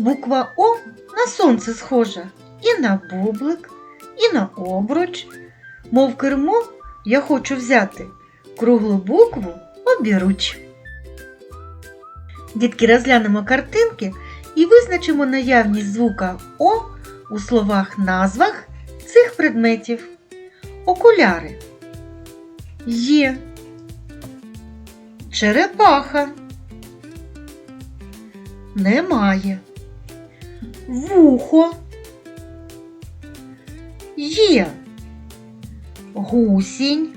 Буква О на сонце схожа і на бублик, і на обруч. Мов кермо я хочу взяти круглу букву обіруч. Дітки розглянемо картинки і визначимо наявність звука О у словах назвах цих предметів. Окуляри. Є. Черепаха. Немає. Вухо. Є. Гусінь.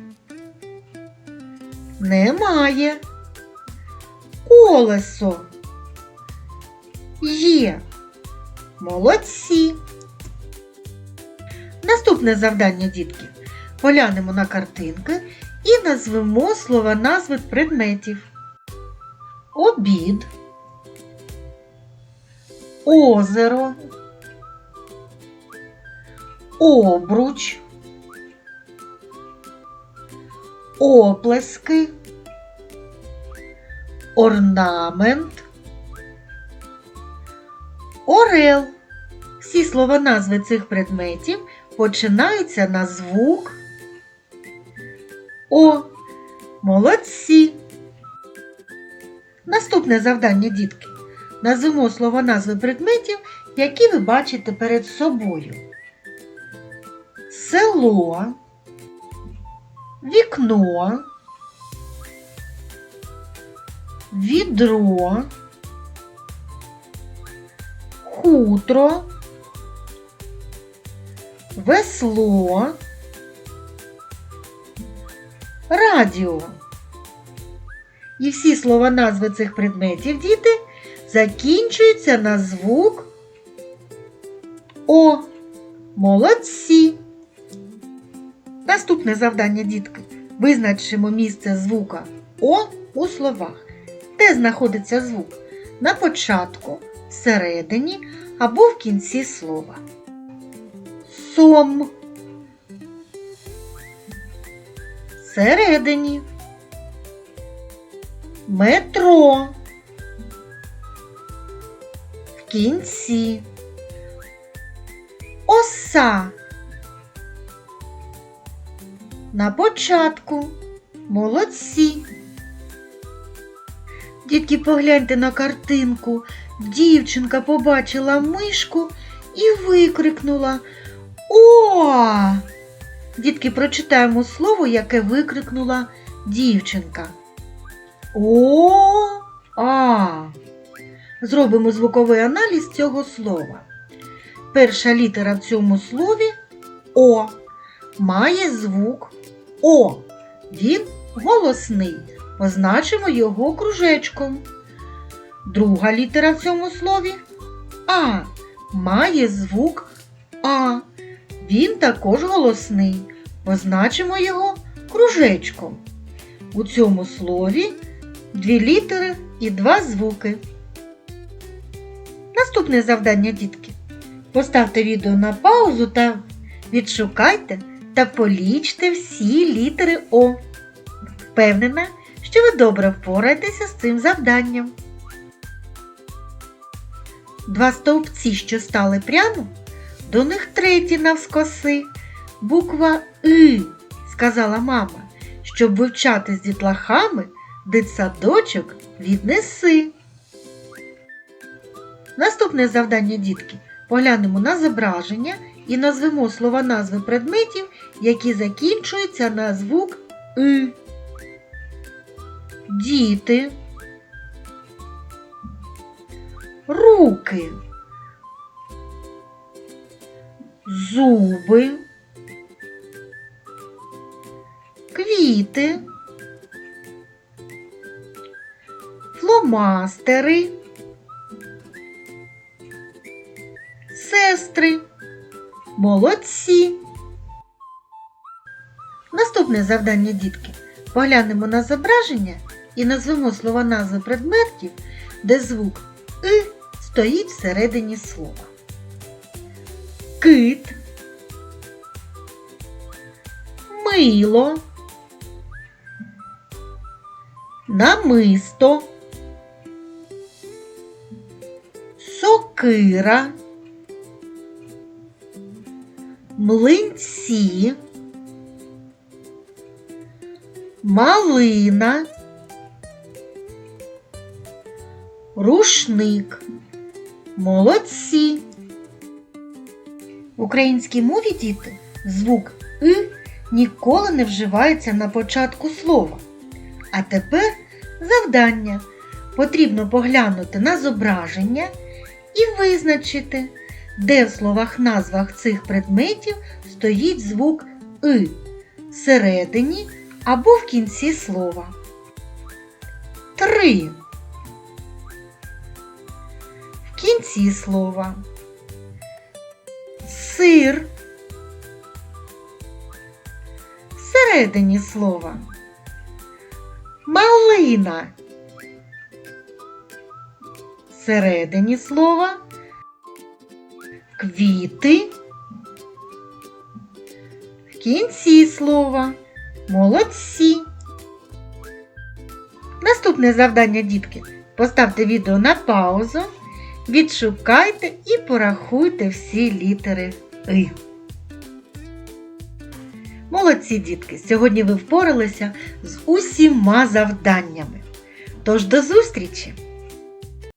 Немає. Колесо. Є. Молодці. Наступне завдання, дітки. Поглянемо на картинки і назвемо слова назви предметів. Обід. Озеро. Обруч. Оплески. Орнамент. Орел. Всі слова назви цих предметів починаються на звук О. Молодці. Наступне завдання, дітки. Назвемо слова назви предметів, які ви бачите перед собою. Село, вікно, відро, хутро, весло, радіо. І всі слова назви цих предметів, діти, закінчуються на звук О. Молодці. Наступне завдання, дітки. Визначимо місце звука О у словах. Де знаходиться звук? На початку, всередині або в кінці слова. Сом. Всередині. Метро. Кінці. Оса. На початку. Молодці. Дітки, погляньте на картинку. Дівчинка побачила мишку і викрикнула О! Дітки, прочитаємо слово, яке викрикнула дівчинка. О, а. Зробимо звуковий аналіз цього слова. Перша літера в цьому слові О. Має звук О. Він голосний. Позначимо його кружечком. Друга літера в цьому слові А. Має звук А. Він також голосний. Позначимо його кружечком. У цьому слові дві літери і два звуки. Наступне завдання, дітки. Поставте відео на паузу та відшукайте та полічте всі літери О. Впевнена, що ви добре впораєтеся з цим завданням. Два стовпці, що стали прямо, до них треті навскоси. Буква И, сказала мама, щоб вивчати з дітлахами, дитсадочок віднеси. Наступне завдання, дітки. Поглянемо на зображення і назвемо слова назви предметів, які закінчуються на звук И. Діти. Руки. Зуби. Квіти. Фломастери. Сестри. Молодці. Наступне завдання, дітки. Поглянемо на зображення і назвемо слова назви предметів, де звук И стоїть всередині слова. Кит, мило, намисто, сокира. Млинці, малина, рушник. Молодці. В українській мові діти звук «и» ніколи не вживається на початку слова. А тепер завдання. Потрібно поглянути на зображення і визначити, де в словах назвах цих предметів стоїть звук «и» всередині або в кінці слова. Три. В кінці слова. Сир. Всередині слова. Малина. Всередині слова. Квіти. В кінці слова. Молодці. Наступне завдання, дітки. Поставте відео на паузу, відшукайте і порахуйте всі літери И. Молодці, дітки! Сьогодні ви впоралися з усіма завданнями. Тож до зустрічі!